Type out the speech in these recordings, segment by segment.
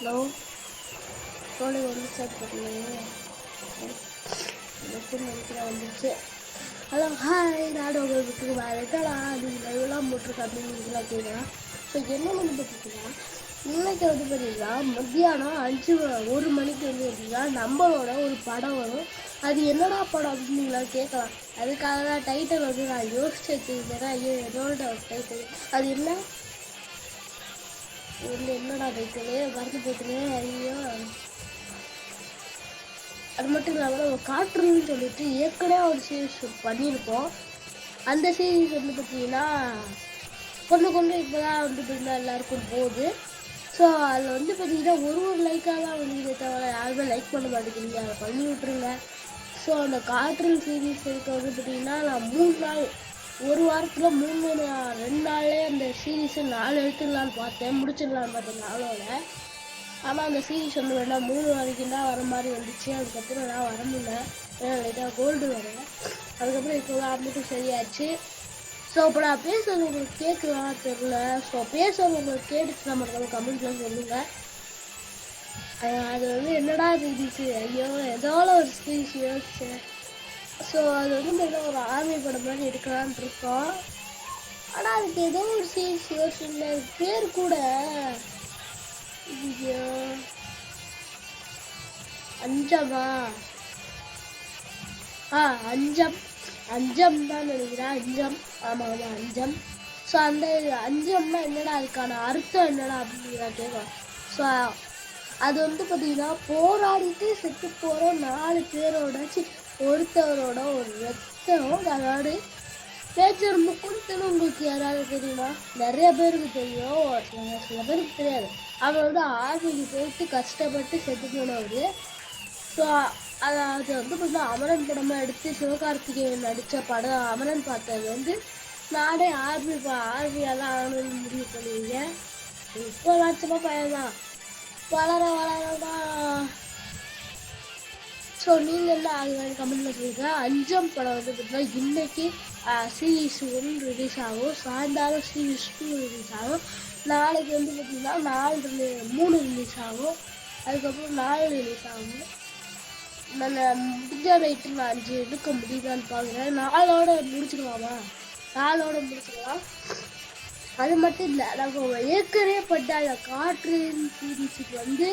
Hello. கோழி வந்துச்சா தெரியலையே எனக்கு வந்துச்சு. ஹலோ ஹாய் நான் உங்களுக்கு வரட்டடா நீங்கள் லைவ்லாம் போட்டிருக்க அப்படிங்கிறதுலாம் கேட்குறேன். ஸோ என்ன வந்து பார்த்தீங்கன்னா இன்னைக்கு வந்து பார்த்தீங்கன்னா மத்தியானம் அஞ்சு ஒரு மணிக்கு வந்து பார்த்தீங்கன்னா நம்மளோட ஒரு படம் வரும். அது என்னடா படம் அப்படின்னு நீங்களா கேட்கலாம். அதுக்காக தான் டைட்டில் வந்து நான் யோசிச்சு வச்சுருந்தேன் ஐயோ என்னோட டைட்டில் அது என்ன? வந்து என்னடா டைட்டில் மறந்து போட்டுனேன் ஐயோ. அது மட்டும் இல்லாமல் நம்ம காற்றுன்னு சொல்லிட்டு ஏற்கனவே ஒரு சீரீஸ் பண்ணியிருப்போம். அந்த சீரீஸ் வந்து பார்த்தீங்கன்னா கொண்டு கொண்டு இப்போ தான் வந்து பார்த்தீங்கன்னா எல்லாருக்கும் போகுது. ஸோ அதில் வந்து பார்த்தீங்கன்னா ஒரு ஒரு லைக்காக தான் வந்து தவிர யாருமே லைக் பண்ண மாட்டேங்கிறீங்க அதை பண்ணி விட்ருங்க ஸோ அந்த காற்றில் சீரீஸ் இருக்க வந்து பார்த்தீங்கன்னா நான் மூணு நாள் ஒரு வாரத்தில் மூணு மூணு ரெண்டு நாள்லேயே அந்த சீரீஸை நாலு எடுத்துடலான்னு பார்த்தேன். முடிச்சிடலான்னு பார்த்தேன் நாளோட. ஆனால் அந்த சீரீஸ் வந்து வேண்டாம். மூணு வரைக்கும் தான் வர மாதிரி வந்துச்சு. அதுக்கப்புறம் நான் வர முடியல. ஏன்னா லைட்டாக கோல்டு வர அதுக்கப்புறம் இப்போ ஆரம்பிட்டும் சரியாச்சு. ஸோ இப்போ நான் பேசுறது உங்களுக்கு கேட்குதா தெரில ஸோ பேசுறது உங்களுக்கு கேட்டுச்சுன்னா மட்டும் கமெண்ட்ல சொல்லுங்கள் அது வந்து என்னடா இருந்துச்சு ஐயோ ஏதோ ஒரு சீரீஸ் யோசிச்சேன். ஸோ அது வந்து நல்லா ஒரு ஆர்மி படம் மாதிரி எடுக்கலான் இருக்கோம். ஆனால் அதுக்கு ஏதோ ஒரு சீரீஸ் யோசிச்சுல பேர் கூட ஐயோ. அஞ்சமா? ஆ அஞ்சம். அஞ்சம் தான் நினைக்கிறேன். அஞ்சம். ஆமாம் ஆமாம் அஞ்சம். ஸோ அந்த அஞ்சம்னா என்னடா அதுக்கான அர்த்தம் என்னடா அப்படின்னு கேட்கும் ஸோ அது வந்து பார்த்தீங்கன்னா போராடிட்டு செத்து போகிற நாலு பேரோட ஒருத்தவரோட ஒரு ரத்தம். அதாவது பேச்சர் முக்குன்னு உங்களுக்கு யாராவது தெரியுமா? நிறைய பேருக்கு தெரியும். சில சில பேருக்கு தெரியாது. அவர் வந்து ஆர்மிக்கு போயிட்டு கஷ்டப்பட்டு செத்து போனவர். ஸோ அதை அது வந்து பார்த்தா அமரன் படமாக எடுத்து சிவகார்த்திகேயன் நடித்த படம் அமரன் பார்த்தது வந்து நானே ஆர்மி பா ஆகணும்னு முடிவு பண்ணுவீங்க இப்போ லட்சமாக பையன் தான் வளர வளரதான் ஸோ நீங்கள் என்ன ஆகுதுன்னு கமெண்ட்ல சொல்லுங்கள் அஞ்சம் படம் வந்து பார்த்தீங்கன்னா இன்னைக்கு சீரீஸ் ஒன் ரிலீஸ் ஆகும். சாயந்தாலம் சீரீஸ் டூ ரிலீஸ் ஆகும். நாளைக்கு வந்து பார்த்தீங்கன்னா நாலு மூணு ரிலீஸ் ஆகும். அதுக்கப்புறம் நாலு ரிலீஸ் ஆகும். நான் முடிஞ்ச ரைட்டு நான் அஞ்சு எடுக்க முடியுதான்னு பார்க்குறேன் நாளோட முடிச்சிடலாமா நாளோட முடிச்சிடலாம் அது மட்டும் இல்லை நம்ம ஏற்கனவே பட்ட அந்த காற்று சீரீஸுக்கு வந்து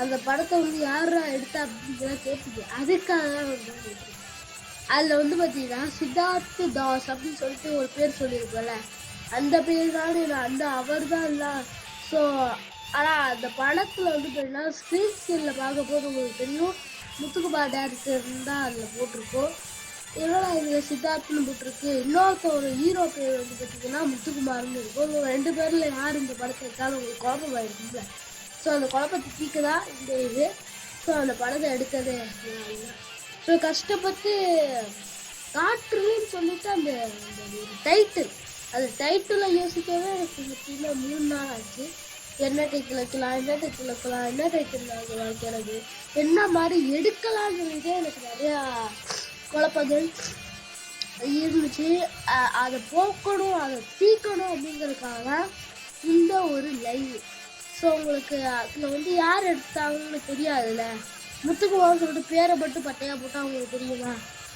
அந்த படத்தை வந்து யாரா எடுத்தா அப்படின்னு கேட்பீங்க அதுக்காக தான் வந்து அதில் வந்து பார்த்தீங்கன்னா சித்தார்த் தாஸ் அப்படின்னு சொல்லிட்டு ஒரு பேர் சொல்லியிருக்கோம்ல. அந்த பேர் தான் அந்த அவர் தான் இல்லை. ஸோ ஆனால் அந்த படத்தில் வந்து பார்த்தீங்கன்னா ஸ்க்ரீன் ஸ்கிரீனில் பார்க்க போது உங்களுக்கு தெரியும் முத்துக்குமார் டேரக்டர் தான் அதில் போட்டிருக்கோம். என்னடா இதில் சித்தார்த்னு போட்டிருக்கு? இன்னொருத்த ஒரு ஹீரோ பேர் வந்து பார்த்தீங்கன்னா முத்துக்குமார்னு இருக்கும். ரெண்டு பேரில் யார் இந்த படத்தை எடுத்தாலும் உங்களுக்கு குழப்பமாயிருக்கும்ல ஸோ அந்த குழப்பத்தை தீர்க்க தான் இந்த இது. ஸோ அந்த படத்தை எடுத்ததே. ஸோ கஷ்டப்பட்டு காற்றுன்னு சொல்லிட்டு அந்த டைட்டில் அது டைட்டிலை யோசிக்கவே எனக்கு முக்கியமாக மூணு நாள் ஆச்சு. என்ன டைட்டில் வைக்கலாம் என்ன டைட்டில் வைக்கலாம் என்ன டைட்டில் வைக்கிறது என்ன மாதிரி எடுக்கலாம்னு சொல்லிட்டு எனக்கு நிறையா குழப்பங்கள் இருந்துச்சு. அதை போக்கணும் அதை தீக்கணும் அப்படிங்கிறதுக்காக இந்த ஒரு லைவ் ஸோ உங்களுக்கு அதில் வந்து யார் எடுத்தாங்கன்னு தெரியாதுல்ல? முத்துக்குமார் சொல்லிட்டு பேரை மட்டும் பட்டையா போட்டால் அவங்களுக்கு தெரியுமா?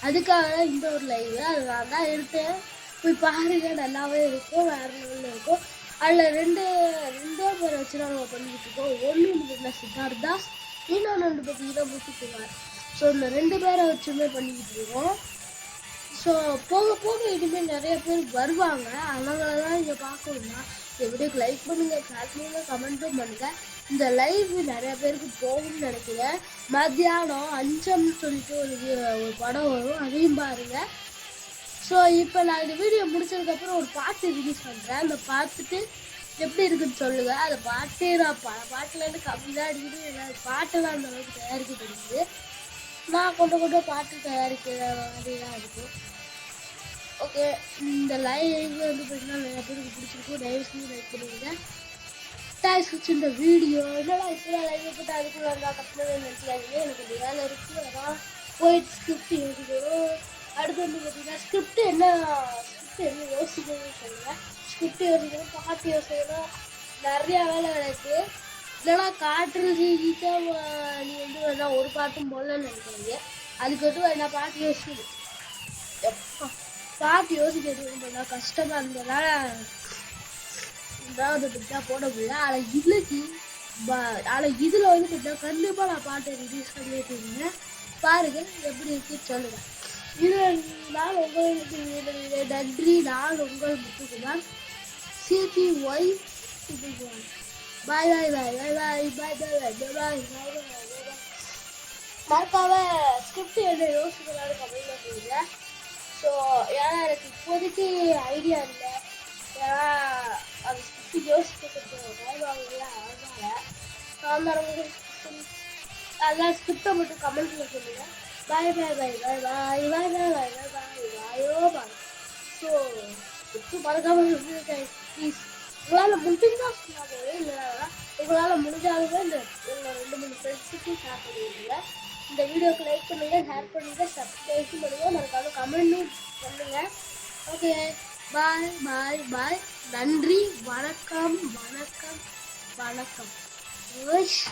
அதுக்காக தான் இந்த ஒரு லைவ். அது நான் தான் எடுத்தேன். போய் பாருங்க நல்லாவே இருக்கும் வேற லெவலில் இருக்கும். அதில் ரெண்டு ரெண்டே பேரை வச்சு தான் நம்ம பண்ணிக்கிட்டு இருக்கோம். ஒன்று வந்து பார்த்தீங்கன்னா சித்தார்த் தாஸ் இன்னொன்று வந்து பார்த்தீங்கன்னா முத்துக்குமார். ஸோ இந்த ரெண்டு பேரை வச்சுமே பண்ணிக்கிட்டு இருக்கோம். ஸோ போக போக இனிமேல் நிறைய பேர் வருவாங்க. அவங்கள தான் இங்கே பார்க்கணும்னா இந்த வீடியோக்கு லைக் பண்ணுங்க ஷேர் பண்ணுங்க கமெண்ட்டும் பண்ணுங்க. இந்த லைவ் நிறைய பேருக்கு போகும்னு நினைக்கிறேன் மத்தியானம் அஞ்சம்னு சொல்லிட்டு ஒரு ஒரு படம் வரும். அதையும் பாருங்க. ஸோ இப்போ நான் இந்த வீடியோ முடிச்சதுக்கப்புறம் ஒரு பாட்டு ரிலீஸ் பண்ணுறேன் அந்த பார்த்துட்டு எப்படி இருக்குன்னு சொல்லுங்க. அந்த பாட்டே நான் பல பாட்டுலேருந்து கம்மி தான் அடிக்குது எனக்கு பாட்டெல்லாம் அந்த அளவுக்கு தயாரிக்க தெரியுது. நான் கொண்டு கொண்டு பாட்டு தயாரிக்கிற மாதிரி தான் இருக்கும். ஓகே இந்த லைவ் வந்து பார்த்தீங்கன்னா நிறைய பேருக்கு பிடிச்சிருக்கும் தயவு செஞ்சு லைக் பண்ணுங்க தேங்க்ஸ் வச்சு இந்த வீடியோ என்னடா இப்போ லைவ் போட்டு அதுக்குள்ள இருந்தால் கஷ்டமே நினச்சிக்காதீங்க எனக்கு இந்த வேலை இருக்குது அதான் போயிட்டு ஸ்கிரிப்ட் எழுதிக்கணும் அடுத்து வந்து பார்த்தீங்கன்னா ஸ்கிரிப்ட் என்ன ஸ்கிரிப்ட் என்ன யோசிக்கணும்னு சொல்லுங்கள் ஸ்கிரிப்ட் யோசிக்கணும் பாட்டு யோசிக்கணும். நிறையா வேலை கிடக்கு. இல்லைனா காட்டுறது? ஈஸியாக நீ வந்து வேணா ஒரு பாட்டும் போடலன்னு நினைக்கிறீங்க அதுக்கு வந்து நான் பாட்டு யோசிக்கணும்? பாட்டு யோசிக்கிறது ரொம்ப கஷ்டமா இருந்ததுனால நான் அதை போட முடியல ஆனால் இதுக்கு ஆனால் இதில் வந்து பார்த்தா கண்டிப்பாக நான் பாட்டை ரிலீஸ் பண்ணிட்டு இருந்தேன் பாருங்க எப்படி இருக்கு சொல்லுங்க இது நான் உங்களுக்கு நன்றி நான் உங்கள் முத்துக்குமார் சிடி Y bye bye bye bye bye bye bye bye bye bye bye மறக்காம ஸ்கிரிப்ட் என்ன யோசிக்கலாம்னு கமெண்ட்ல சொல்லுங்க ஸோ ஏன்னா எனக்கு இப்போதைக்கு ஐடியா இல்லை ஏன்னா அது சுற்றி யோசிக்க கொஞ்சம் வேகமாகவே அதனால அதெல்லாம் ஸ்கிரிப்டை மட்டும் கமெண்ட்ல சொல்லுங்க bye bye bye bye bye bye bye bye bye bye Payo bye so script மறக்காமல் ப்ளீஸ் உங்களால் முடிஞ்சா சொன்னாவே இல்லை உங்களால் முடிஞ்சாலுமே இந்த உங்களை ரெண்டு மூணு ஃப்ரெண்ட்ஸுக்கு ஷேர் பண்ணிடுங்க இந்த வீடியோக்கு லைக் பண்ணுங்கள் ஷேர் பண்ணுங்கள் சப்ஸ்கிரைப் பண்ணுங்கள் மறக்காம கமெண்ட் ஓகே. பாய் பாய் பாய். நன்றி. வணக்கம் வணக்கம் வணக்கம். ஓஷ்.